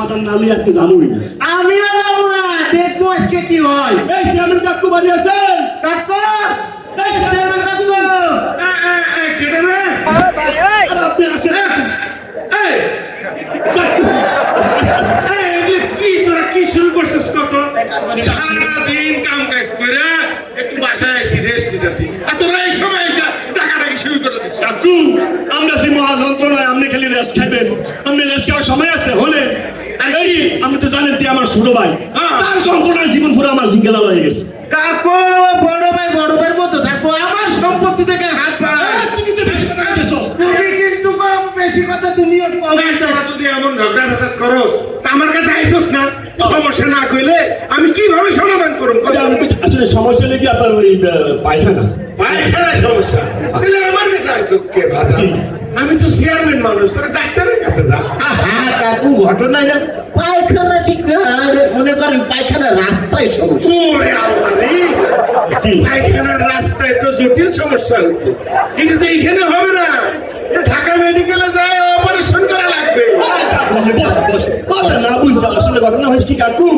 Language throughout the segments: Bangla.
সমাধান না লিয়ে আজকে জানোই না। আমিও জানো না দেখব আজকে কি হয়। এই চেয়ারম্যান কাকু বাড়ি আছেন? কাকু! এই চেয়ারম্যান কাকু! কেটে রে আরে আপনি আসেন। এই কি তোরা কি শুরু করছিস কত? সারাদিন কাম কাজ করে একটু বাসায় আছি রেস্ট নিতেছি আর তোরা এই সময় এসে টাকাটাকি শুরু করে দিচ্ছিস কাকু আমরা যে মহাযন্ত্রণায় আপনি খালি রেস্ট খাবেন আপনি রেস্ট খাওয়ার সময় আছে হলে আর এই আপনি তো জানেন তুই আমার ছোট ভাই। হ্যাঁ। তার যন্ত্রণায় জীবন পুরো আমার জিঙ্গেলা হয়ে গেছে। কাকু বড় ভাই বড় ভাইয়ের মতো থাকব আমার সম্পত্তি থেকে হাত কিন্তু বেশি কথা কইতেছ। তুমি কিন্তু কম বেশি কথা তুমিও কম যদি এমন ঝগড়া ফেসাদ করস তা আমার কাছে আইসস না। সমস্যা না কইলে আমি কীভাবে সমাধান করব আচ্ছা, আমি তো- আসলে সমস্যা লেগে আপনার ওই পায়খানা? পায়খানা সমস্যা। তাহলে আমার কাছে আইসস কে ভাজা আমি তো চেয়ারম্যান মানুষ তোরা ডাক্তারের কাছে যা। হ্যাঁ কাকু ঘটনা না। না আরে মনে পায়খানা রাস্তায় সমস্যা? পায়খানার রাস্তায় তো জটিল সমস্যা হচ্ছে এটা তো এইখানে হবে না ঢাকা মেডিকেলে যায় অপারেশন করা লাগবে বসে, বসে, বসে। কথা না বুঝতে আসলে ঘটনা হয়েছে কি কাকু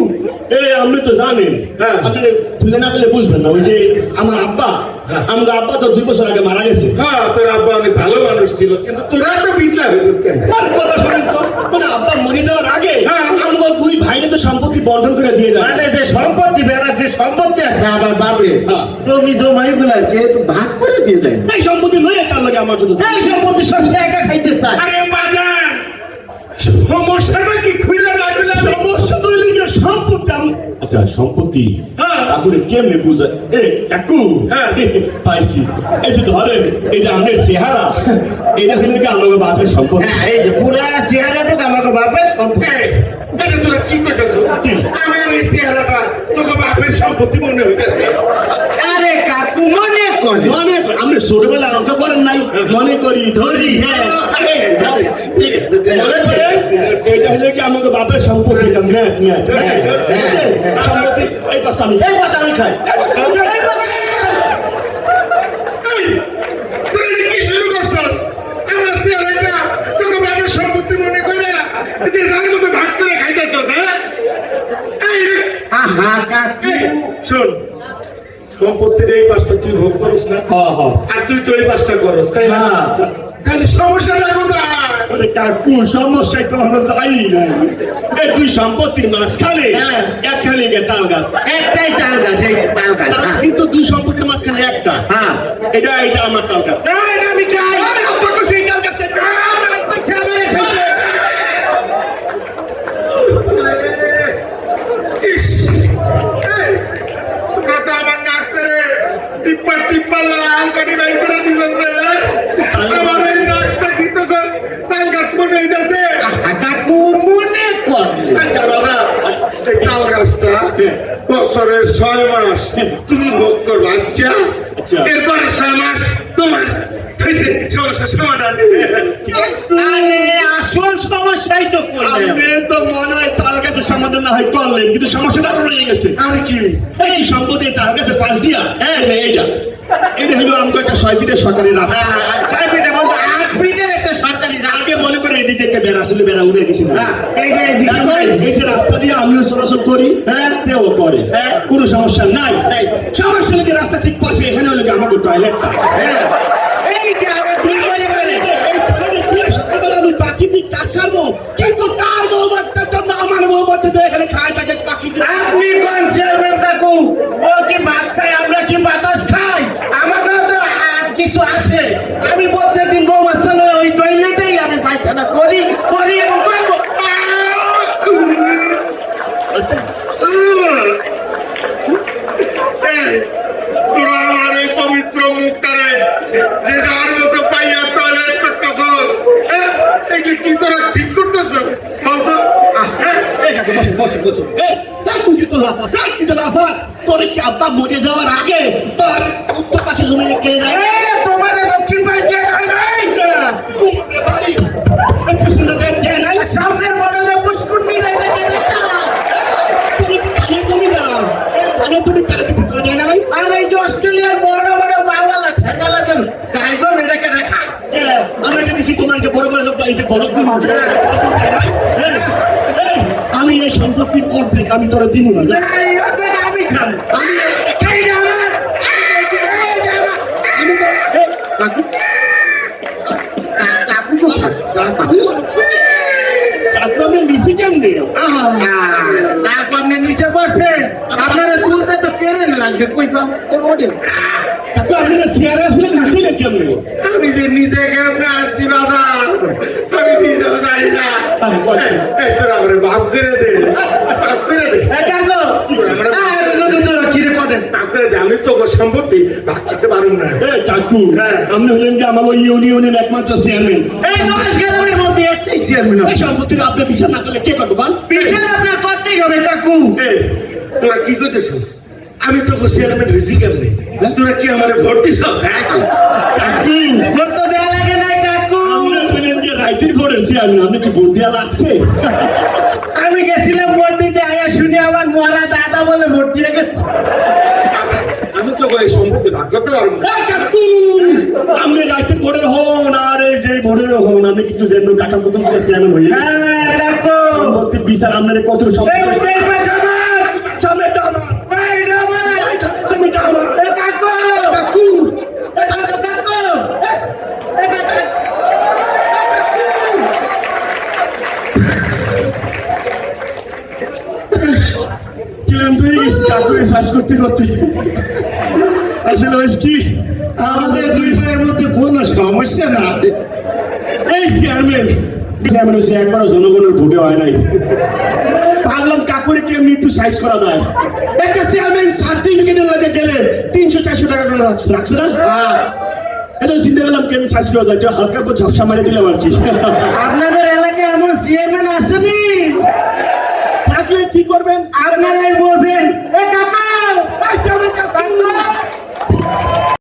এ আপনি তো জানেন হ্যাঁ। আপনি তুলে না পেলে বুঝবেন না ওই যে আমার আব্বা হ্যাঁ। আমার আব্বা তো দুই বছর আগে মারা গেছে হ্যাঁ তোর আব্বা অনেক ভালো মানুষ ছিল কিন্তু তোরা তো বিটলা হয়েছিস কেন কথা শোনেন তো মানে আব্বা মরে যাওয়ার আগে হ্যাঁ। বন্টন করে দিয়ে যাবে। মানে যে সম্পত্তি বেড়ার যে সম্পত্তি আছে আমার বাপে হ্যাঁ। জমি জমাই কে তো ভাগ করে দিয়ে যায়। এই সম্পত্তি লয়ে তার লাগে আমার যদি এই সম্পত্তি সব সে একা খাইতে চায়। আরে বাজার সমস্যাটা কি খুলে রাখলে সমস্যা তো লিখে সম্পত্তি আমি- আচ্ছা সম্পত্তি? হ্যাঁ। কেমনে বুঝা এ কাকু! হ্যাঁ। পাইছি। এই যে ধরেন এই যে আপনার চেহারা এটা হলে কি আমার বাপের সম্পত্তি? হ্যাঁ এই যে পুরা চেহারাটুকু আমাকে বাপের সম্পত্তি। এটা তোরা কি করতেছ আমার এই চেহারাটা তোকে বাপের সম্পত্তি মনে হইতেছে। আরে কাকু মনে করে। মনে কর- আপনি ছোটবেলায় অঙ্ক করেন নাই? মনে ধরি হ্যাঁ। ধরে। ঠিক আছে, কি আমাকে বাপের সম্পত্তি। হ্যাঁ? হ্যাঁ। সম্পত্তি, এই আমি এই আমি খাই তোকে বাপের সম্পত্তি মনে করে যে যার মতো ভাগ করে খাইতেছস, হ্যাঁ? শোন সম্পত্তির এই পাঁচটা তুই ভোগ করিস না। হ্যাঁ, হ্যাঁ। আর তুই তো এই পাঁচটা করস তাই না? হ্যাঁ। তাহলে সমস্যাটা কোথায়? কাকু সমস্যায় তো আমরা যাই না এই দুই সম্পত্তির মাঝখানে। একখানে গে তাল গাছ। একটাই তাল গাছ এই তাল গাছ। কিন্তু দুই সম্পত্তির মাঝখানে একটা। হ্যাঁ। এটা এটা আমার তাল গাছ। আমি খাই আরে, আব্বা তো সেই তাল গাছটা সামনে খাইতে। ইস, এই, তোরা তো আমার নাক করে টিপ্পা টিপ্পা লাল কাটি বাই করে দিলেন রে। আমার এই নাকটা কি তো গো- তাল গাছ মনে হইতাছে? আহা, কাকু মনে করে আচ্ছা দাদা, এই তাল গাছটা বছরে ছয় মাস তুমি ভোগ করবে। আচ্ছা আচ্ছা। এরপরে ছয় মাস তোমার হয়েছে। সমস্যার সমাধান আসল সমস্যাই তো আপনি তো মনে হয় তাল গাছের সমাধান না হয় করলেন কিন্তু সমস্যাটা রয়ে গেছে। আর কি? এই সম্পত্তি তাল গাছের পাশ দিয়া এই এইটা। এটা হলো আমাকে একটা ছয় ফিটের সরকারি রাস্তা ছয় ফিটের মধ্যে আট ফিটের একটা সরকারি রাস্তা। আগে মনে করে এদিকে একটা বেড়া ছিল বেড়া উড়ে গেছিল হ্যাঁ। এই যে রাস্তা দিয়ে আমিও চলাচল করি হ্যাঁ। তেও করে। হ্যাঁ। কোনো সমস্যা নাই। সমস্যা লেগে রাস্তা ঠিক পাশে এখানে হলে আমাকে টয়লেটটা হ্যাঁ। প্রাকৃতিক কাজ ছাড়বো কিন্তু তার বউ বাচ্চার জন্য আমার বউ বাচ্চা এখানে খায় তাকে প্রাকৃতিক আপনি কোন চেয়ারম্যান কাকু ও কি ভাত খাই আমরা কি বাতাস খাই আমাকে তো আহ, কিছু আছে আমি প্রত্যেকদিন বউ বাচ্চা লয়ে ওই টয়লেটেই আমি পায়খানা করি করি এবং করব এই, তোরা আমার এই পবিত্র মুখটারে যে যার মতো পাইয়া টয়লেট করতেছ এগুলি কি তা তুই তো লাফা, তুই তো লাফা। তোর আব্বা মরে যাওয়ার আগে তোর উত্তর পাশে জমি রেখে যায়? আমি নিচে কেমনে আহা কাকু আপনি নিচে বসেন। আপনারা তুলতে তো কেড়ে লাগবে। কই পাবো ওঠে কাকু আপনি না চেয়ারে আসলে নিচে কেমনে আমি যে নিজে কেমনে এই তোর আমার বাপ করে দে। বাপ করে দে। কাকু কিরে করেন বাপ করে দে আমি তো সম্পত্তি ভাগ করতে পারুম না। এ হ্যাঁ। আপনি হলেন যে আমার ওই ইউনিয়নের একমাত্র চেয়ারম্যান। এই দশ গ্রামের মধ্যে একটাই চেয়ারম্যান এই সম্পত্তির আপনি বিচার না করলে কে করব বিচার আপনার করতেই হবে কাকু তোরা কি আমি তো চেয়ারম্যান হয়েছি কেমনে? তোরা কি আমার ভোট দিছ হ্যাঁ ভোট তো দেওয়া লাগে নাই কাকু আপনি হলেন যে রাইতের ভোটের চেয়ারম্যান আপনি কি ভোট দেওয়া লাগছে? আমি গেছিলাম ভোট দিতে আয়া শুনে আমার মরা দাদা বলে ভোট দিয়ে গেছে। আমি তো ওই সম্পত্তি ভাগ করতে পারব না। এই কাকু আপনি রাইতের ভোটের হন আর এই যে ভোটের হন আপনি কিন্তু যেন কাকাম কুকুম করে চেয়ারম্যান হয়ে হ্যাঁ কাকু সম্পত্তির বিচার আপনার কত সম্পত্তি চাকুরি সার্চ করতে করতে। আসলে কি? আমাদের দুই ভাইয়ের মধ্যে কোনো সমস্যা না। এই চেয়ারম্যান চেয়ারম্যান হচ্ছে একবারও জনগণের ভোটে হয় নাই। ভাবলাম কাকুরে কেমনি একটু সাইজ করা যায়? একটা চেয়ারম্যান সার্টিফিকেটের লাগে গেলে তিনশো চারশো টাকা করে রাখছো না? হ্যাঁ। এটা চিন্তা করলাম কেমনি সাইজ করা যায়। একটু হালকা করে ঝাপসা মারে দিলাম আর কি। আপনাদের এলাকায় এমন চেয়ারম্যান আসেনি থাকলে কি করবেন? আর আপনারাই বোঝে Dalam.